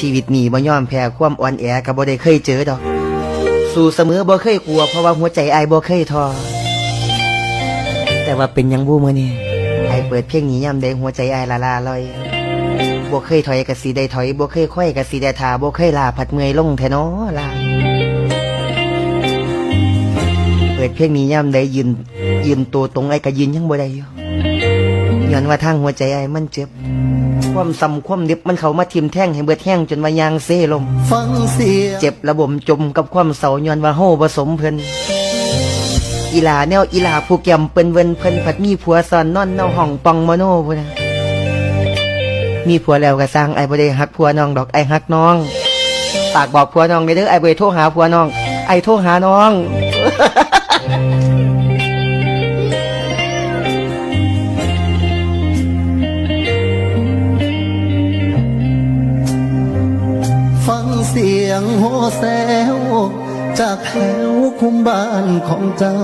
ชีวิตนี้บ่ยอมแพ้ความอ่อนแอก็บ่ได้เคยเจอดอก สู้เสมอบ่เคยกลัว เพราะว่าหัวใจไอายบ่เคยท้อแต่ว่าเป็นยังบู้มื้อนี้ไอายเปิดเพลงนี้ยามใดหัวใจไอายละลาลอยบ่เคยถอยก็สิได้ถอยบ่เคยค่อยก็สิได้ทาบ่เคยลาผัดเมื่อยลงแท้น้อลาเปิดเพลงนี้ยามใดยืนยืนตัวตรงไอ้ก็ยืนยังบ่ได้อยู่ย้อนว่าทางหัวใจไอ้มันเจ็บ ความซ้ำความเด็บมันเข้ามาทิ่มแท่งให้เบิดแห้งจนว่ายางเซลม ฟังเสียงเจ็บระบมจมกับความเศร้าย้อนว่าเฮาผสมเพิ่นอีหลาแนวอีหลาผู้แก้มเปิ้นเวินเพิ่นผัดมีผัวซ่อนนอนเนาห้องปองมโนพุ่นนะมีผัวแล้วก็สร้างไอ้บ่ได้ฮักผัวน้องดอกไอ้ฮักน้องฝากบอกผัวน้องเด้อไอ้บ่ได้โทรหาผัวน้อง ไอ้โทรหาน้องฟัง เสียงโหแซวจากแถวคุมบ้านของเจ้า